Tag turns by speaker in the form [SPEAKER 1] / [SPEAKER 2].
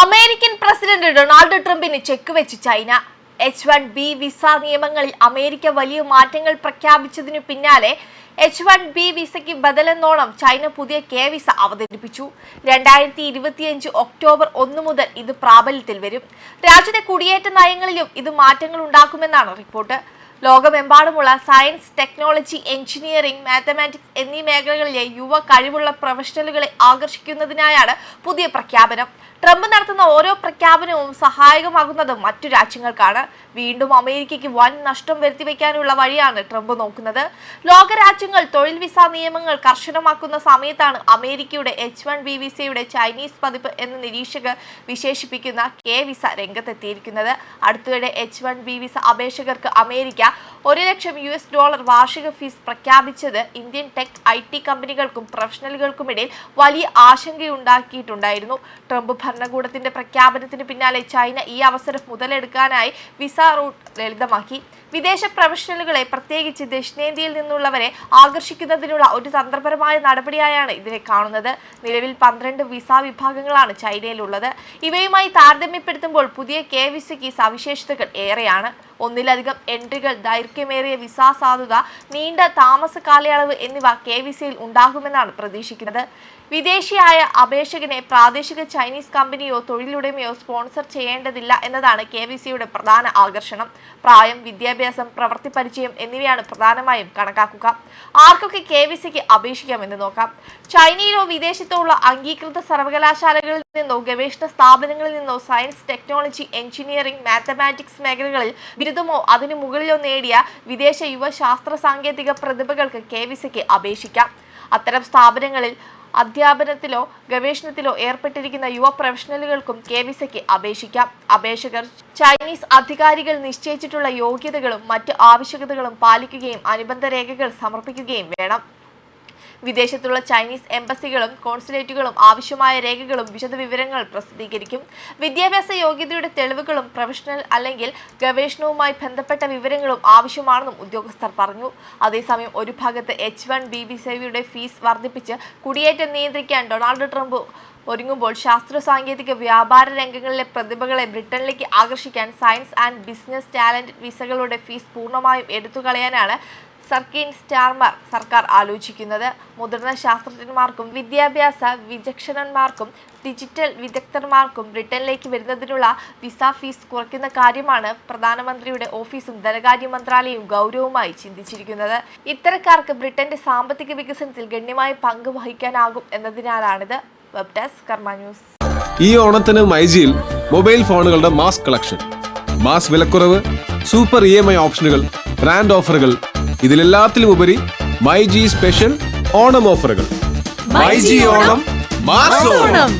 [SPEAKER 1] American president Donald ട്രംപിന് check വെച്ച് China. H one B visa നിയമങ്ങളിൽ അമേരിക്ക വലിയ മാറ്റങ്ങൾ പ്രഖ്യാപിച്ചതിനു പിന്നാലെ എച്ച് വൺ ബി വിസയ്ക്ക് ബദലെന്നോണം ചൈന പുതിയ കെ വിസ അവതരിപ്പിച്ചു. രണ്ടായിരത്തി ഇരുപത്തിയഞ്ച് ഒക്ടോബർ ഒന്ന് മുതൽ ഇത് പ്രാബല്യത്തിൽ വരും. രാജ്യത്തെ കുടിയേറ്റ നയങ്ങളിലും ഇത് മാറ്റങ്ങൾ ഉണ്ടാക്കുമെന്നാണ് റിപ്പോർട്ട്. ലോകമെമ്പാടുമുള്ള സയൻസ് ടെക്നോളജി എഞ്ചിനീയറിംഗ് മാത്തമാറ്റിക്സ് എന്നീ മേഖലകളിലെ യുവ കഴിവുള്ള പ്രൊഫഷണലുകളെ ആകർഷിക്കുന്നതിനായാണ് പുതിയ പ്രഖ്യാപനം. ട്രംപ് നടത്തുന്ന ഓരോ പ്രഖ്യാപനവും സഹായകമാകുന്നത് മറ്റു രാജ്യങ്ങൾക്കാണ്. വീണ്ടും അമേരിക്കയ്ക്ക് വൻ നഷ്ടം വരുത്തിവെക്കാനുള്ള വഴിയാണ് ട്രംപ് നോക്കുന്നത്. ലോകരാജ്യങ്ങൾ തൊഴിൽ വിസ നിയമങ്ങൾ കർശനമാക്കുന്ന സമയത്താണ് അമേരിക്കയുടെ എച്ച് വൺ ബി വിസയുടെ ചൈനീസ് പതിപ്പ് എന്ന് നിരീക്ഷകർ വിശേഷിപ്പിക്കുന്ന കെ വിസ രംഗത്തെത്തിയിരിക്കുന്നത്. അടുത്തിടെ എച്ച് വൺ ബി വിസ അപേക്ഷകർക്ക് അമേരിക്ക ഒരു ലക്ഷം യു എസ് ഡോളർ വാർഷിക ഫീസ് പ്രഖ്യാപിച്ചത് ഇന്ത്യൻ ടെക് ഐ ടി കമ്പനികൾക്കും പ്രൊഫഷണലുകൾക്കുമിടയിൽ വലിയ ആശങ്കയുണ്ടാക്കിയിട്ടുണ്ടായിരുന്നു. ട്രംപ് ഭരണകൂടത്തിന്റെ പ്രഖ്യാപനത്തിന് പിന്നാലെ ചൈന ഈ അവസരം മുതലെടുക്കാനായി വിസ റൂട്ട് ലളിതമാക്കി. വിദേശ പ്രൊഫഷണലുകളെ പ്രത്യേകിച്ച് ദക്ഷിണേന്ത്യയിൽ നിന്നുള്ളവരെ ആകർഷിക്കുന്നതിനുള്ള ഒരു തന്ത്രപരമായ നടപടിയായാണ് ഇതിനെ കാണുന്നത്. നിലവിൽ പന്ത്രണ്ട് വിസ വിഭാഗങ്ങളാണ് ചൈനയിലുള്ളത്. ഇവയുമായി താരതമ്യപ്പെടുത്തുമ്പോൾ പുതിയ കെ വിസയ്ക്ക് സവിശേഷതകൾ ഏറെയാണ്. ഒന്നിലധികം എൻട്രികൾ ദൈർഘ്യമേറിയ വിസ സാധുത നീണ്ട താമസ കാലയളവ് എന്നിവ കെ വിസയിൽ ഉണ്ടാകുമെന്നാണ് പ്രതീക്ഷിക്കുന്നത്. വിദേശിയായ അപേക്ഷകനെ പ്രാദേശിക ചൈനീസ് കമ്പനിയോ തൊഴിലുടമയോ സ്പോൺസർ ചെയ്യേണ്ടതില്ല എന്നതാണ് കെ വി സിയുടെ പ്രധാന ആകർഷണം. പ്രായം വിദ്യാഭ്യാസം പ്രവൃത്തി പരിചയം എന്നിവയാണ് പ്രധാനമായും കണക്കാക്കുക. ആർക്കൊക്കെ കെ വി സിക്ക് അപേക്ഷിക്കാമെന്ന് നോക്കാം. ചൈനയിലോ വിദേശത്തോ ഉള്ള അംഗീകൃത സർവകലാശാലകളിൽ നിന്നോ ഗവേഷണ സ്ഥാപനങ്ങളിൽ നിന്നോ സയൻസ് ടെക്നോളജി എഞ്ചിനീയറിംഗ് മാത്തമാറ്റിക്സ് മേഖലകളിൽ ബിരുദമോ അതിനു മുകളിലോ നേടിയ വിദേശ യുവ ശാസ്ത്ര സാങ്കേതിക പ്രതിഭകൾക്ക് കെ വിസയ്ക്ക് അപേക്ഷിക്കാം. അത്തരം സ്ഥാപനങ്ങളിൽ അധ്യാപനത്തിലോ ഗവേഷണത്തിലോ ഏർപ്പെട്ടിരിക്കുന്ന യുവ പ്രൊഫഷണലുകൾക്കും കെ വിസയ്ക്ക് അപേക്ഷിക്കാം. അപേക്ഷകർ ചൈനീസ് അധികാരികൾ നിശ്ചയിച്ചിട്ടുള്ള യോഗ്യതകളും മറ്റ് ആവശ്യകതകളും പാലിക്കുകയും അനുബന്ധ രേഖകൾ സമർപ്പിക്കുകയും വേണം. വിദേശത്തുള്ള ചൈനീസ് എംബസികളും കോൺസുലേറ്റുകളും ആവശ്യമായ രേഖകളും വിശദവിവരങ്ങൾ പ്രസിദ്ധീകരിക്കും. വിദ്യാഭ്യാസ യോഗ്യതയുടെ തെളിവുകളും പ്രൊഫഷണൽ അല്ലെങ്കിൽ ഗവേഷണവുമായി ബന്ധപ്പെട്ട വിവരങ്ങളും ആവശ്യമാണെന്നും ഉദ്യോഗസ്ഥർ പറഞ്ഞു. അതേസമയം ഒരു ഭാഗത്ത് എച്ച് വൺ ബി സേവയുടെ ഫീസ് വർദ്ധിപ്പിച്ച് കുടിയേറ്റം നിയന്ത്രിക്കാൻ ഡൊണാൾഡ് ട്രംപ് ഒരുങ്ങുമ്പോൾ ശാസ്ത്ര സാങ്കേതിക വ്യാപാര രംഗങ്ങളിലെ പ്രതിഭകളെ ബ്രിട്ടനിലേക്ക് ആകർഷിക്കാൻ സയൻസ് ആൻഡ് ബിസിനസ് ടാലന്റ് വിസകളുടെ ഫീസ് പൂർണമായും എടുത്തുകളയാനാണ് സർക്കീൻ സ്റ്റാർമർ സർക്കാർ ആലോചിക്കുന്നത്. മുതിർന്ന ശാസ്ത്രജ്ഞന്മാർക്കും വിദ്യാഭ്യാസ വിചക്ഷണന്മാർക്കും ഡിജിറ്റൽ വിദഗ്ധന്മാർക്കും ബ്രിട്ടനിലേക്ക് വരുന്നതിനുള്ള വിസ ഫീസ് കുറയ്ക്കുന്ന കാര്യമാണ് പ്രധാനമന്ത്രിയുടെ ഓഫീസും ധനകാര്യ മന്ത്രാലയവും ഗൗരവമായി ചിന്തിച്ചിരിക്കുന്നത്. ഇത്തരക്കാർക്ക് ബ്രിട്ടന്റെ സാമ്പത്തിക വികസനത്തിൽ ഗണ്യമായ പങ്ക് വഹിക്കാനാകും എന്നതിനാലാണിത്. Web desk Karma news.
[SPEAKER 2] ഈ ഓണത്തിന് മൈജിയിൽ മൊബൈൽ ഫോണുകളുടെ മാസ് കളക്ഷൻ. മാസ് വിലക്കുറവ് സൂപ്പർ ഇ എം ഐ ഓപ്ഷനുകൾ ബ്രാൻഡ് ഓഫറുകൾ ഇതിലെല്ലാത്തിലും ഉപരി മൈ ജി സ്പെഷ്യൽ ഓണം ഓഫറുകൾ. ഓണം മാസ് ഓണം.